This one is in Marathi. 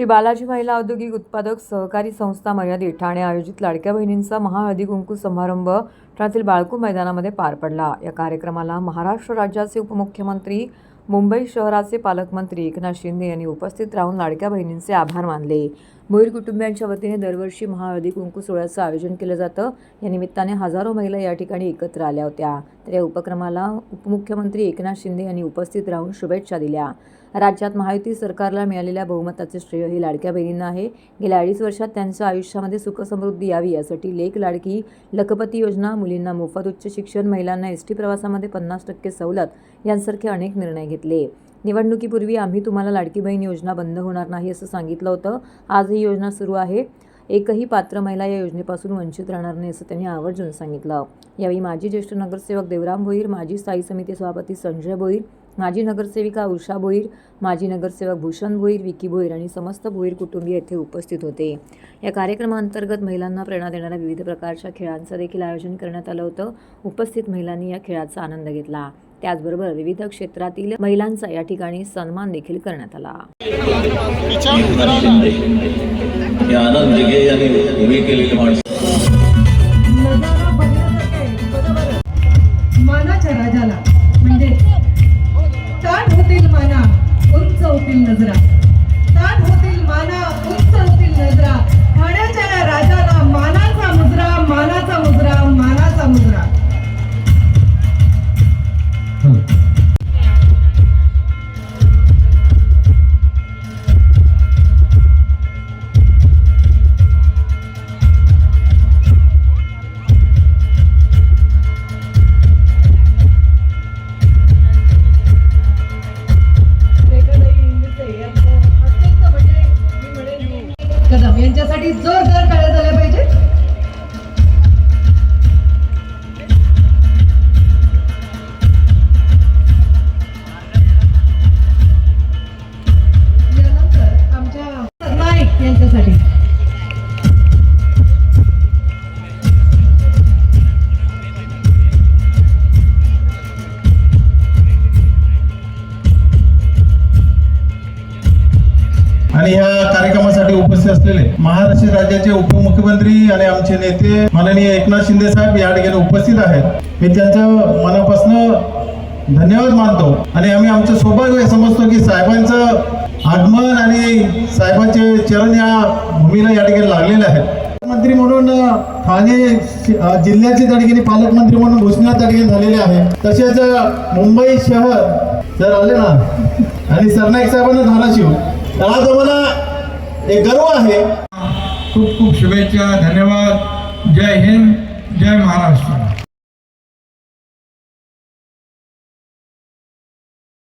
श्री बालाजी महिला औद्योगिक उत्पादक सहकारी संस्था मर्यादित ठाणे आयोजित लाडक्या बहिणींचा महाहळदी कुंकू समारंभ ठाण्यातील बाळकू मैदानामध्ये पार पडला. या कार्यक्रमाला महाराष्ट्र राज्याचे उपमुख्यमंत्री मुंबई शहराचे पालकमंत्री एकनाथ शिंदे यांनी उपस्थित राहून लाडक्या बहिणींचे आभार मानले. भोईर कुटुंबियांच्या वतीने दरवर्षी महाहळदी कुंकू सोहळ्याचं आयोजन केलं जातं. या निमित्ताने हजारो महिला या ठिकाणी एकत्र आल्या होत्या. तर या उपक्रमाला उपमुख्यमंत्री एकनाथ शिंदे यांनी उपस्थित राहून शुभेच्छा दिल्या. राज्यात महायुती सरकारला मिळालेल्या बहुमताचे श्रेय हे लाडक्या बहिणींना आहे. गेल्या अडीच वर्षात त्यांच्या आयुष्यामध्ये सुखसमृद्धी यावी यासाठी लेख लाडकी लखपती योजना मुलींना मोफत उच्च शिक्षण महिलांना एस टी प्रवासामध्ये पन्नास टक्के सवलत यांसारखे अनेक निर्णय घेतले. निवडणुकीपूर्वी आम्ही तुम्हाला लाडकी बहीण योजना बंद होणार नाही असं सांगितलं होतं. आज ही योजना सुरू आहे. एकही पात्र महिला या योजनेपासून वंचित राहणार नाही असं त्यांनी आवर्जून सांगितलं. यावेळी माजी ज्येष्ठ नगरसेवक देवराम भोईर माजी स्थायी समिती सभापती संजय भोईर माजी नगरसेविका उषा भोईर माजी नगरसेवक भूषण भोईर विकी भोईर आणि समस्त भोईर कुटुंबीय येथे उपस्थित होते. या कार्यक्रमाअंतर्गत महिलांना प्रेरणा देणाऱ्या विविध प्रकारच्या खेळांचं देखील आयोजन करण्यात आलं होतं. उपस्थित महिलांनी या खेळाचा आनंद घेतला. त्याचबरोबर विविध क्षेत्रातील महिलांचा या ठिकाणी सन्मान देखील करण्यात आला. मानाच्या राजाला म्हणजे ताट होतील माना उंच होतील नजरा. कदम यांच्यासाठी जोरदार टाळ्या झाल्या पाहिजे यानंतर आमच्या नाईक यांच्यासाठी. आणि ह्या कार्यक्रमात उपस्थित असलेले महाराष्ट्र राज्याचे उपमुख्यमंत्री आणि आमचे नेते माननीय एकनाथ शिंदे साहेब या ठिकाणी उपस्थित आहेत. मी त्यांचं मनापासून धन्यवाद मानतो आणि आम्ही आमचं सौभाग्य समजतो की साहेबांचं आगमन आणि साहेबांचे चरण या भूमीला या ठिकाणी लागलेले आहेत. मंत्री म्हणून ठाणे जिल्ह्याचे त्या ठिकाणी पालकमंत्री म्हणून घोषणा त्या ठिकाणी झालेली आहे. तसेच मुंबई शहर जर आले ना आणि सरनाईक साहेबांना धाराशिव तर आज आम्हाला एक गर्व आहे. खूप खूप शुभेच्छा धन्यवाद. जय हिंद जय महाराष्ट्र.